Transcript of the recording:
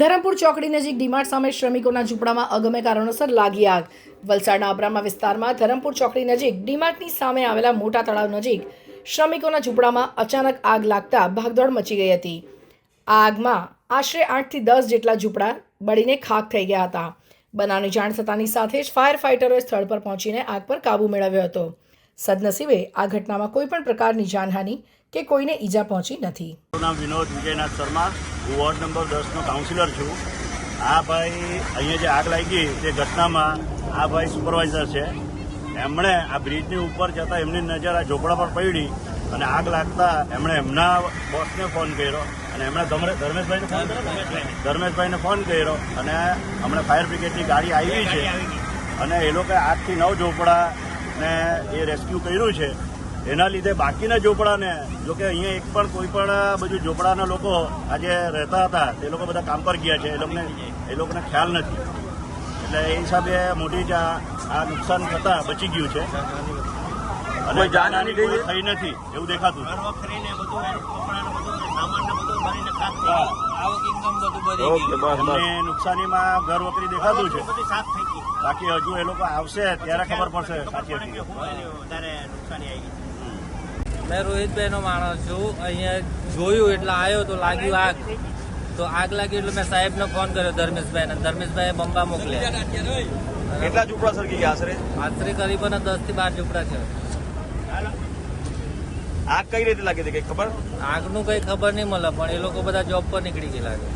ધરમપુર ચોકડી નજીક ડીમાર્ટ સામે શ્રમિકોના ઝૂંપડામાં અગમે કારણોસર લાગી આગ. વલસાડના અબ્રામા વિસ્તારમાં ધરમપુર ચોકડી નજીક ડીમાર્ટની સામે આવેલા મોટા તળાવ નજીક શ્રમિકોના ઝૂંપડામાં અચાનક આગ લાગતા ભાગદોડ મચી ગઈ હતી. આ આગમાં આશરે આઠથી દસ જેટલા ઝૂંપડા બળીને ખાક થઈ ગયા હતા. બનાવની જાણ થતાની સાથે જ ફાયર ફાઇટરોએ સ્થળ પર પહોંચીને આગ પર કાબૂ મેળવ્યો હતો. સદનસીબે આ ઘટનામાં કોઈ પણ પ્રકારની જાનહાનિ કે કોઈને ઈજા પહોંચી નથી. વિનોદ વિજયનાથ શર્મા. હું વોર્ડ નંબર દસનો કાઉન્સિલર છું. આ ભાઈ અહીંયા જે આગ લાગી તે ઘટનામાં આ ભાઈ સુપરવાઇઝર છે. એમણે આ બ્રિજની ઉપર જતાં એમની નજર આ ઝોપડા પર પડી અને આગ લાગતા એમણે એમના બોસને ફોન કર્યો અને એમણે ધર્મે- ધર્મેશભાઈને ફોન કર્યો ધર્મેશભાઈને ફોન કર્યો અને હમણાં ફાયર બ્રિગેડની ગાડી આવી છે. અને એ લોકોએ આઠથી નવ ઝોપડા ને એ રેસ્ક્યુ કર્યું છે. એના લીધે બાકીના ઝોપડાને જો કે અહીંયા એક પણ કોઈ પણ બધું ઝોપડાના લોકો આજે રહેતા હતા તે લોકો બધા કામ પર ગયા છે એ લોકોને એ લોકોને ખ્યાલ નથી. એટલે એ હિસાબે મોટી જ આ નુકસાન થતા બચી ગયું છે. અને જાનહાની થઈ નથી એવું દેખાતું એમને નુકસાનીમાં ઘર વકરી દેખાતું છે. બાકી હજુ એ લોકો આવશે ત્યારે ખબર પડશે. સાચી હતી મેં રોહિતભાઈનો માણસ છું. અહીંયા જોયું એટલે આવ્યો તો લાગ્યું આગ. તો આગ લાગી એટલે મેં સાહેબને ફોન કર્યો ધર્મેશભાઈને. ધર્મેશભાઈએ બંબા મોકલ્યા. કેટલા ઝૂંપડા સરકી ગયા આશરે? આશરે કરીબન દસથી બાર ઝૂંપડા છે. આગ કઈ રીતે લાગી હતી કઈ ખબર? આગનું કઈ ખબર નહીં મળે પણ એ લોકો બધા જોબ પર નીકળી ગયેલા છે.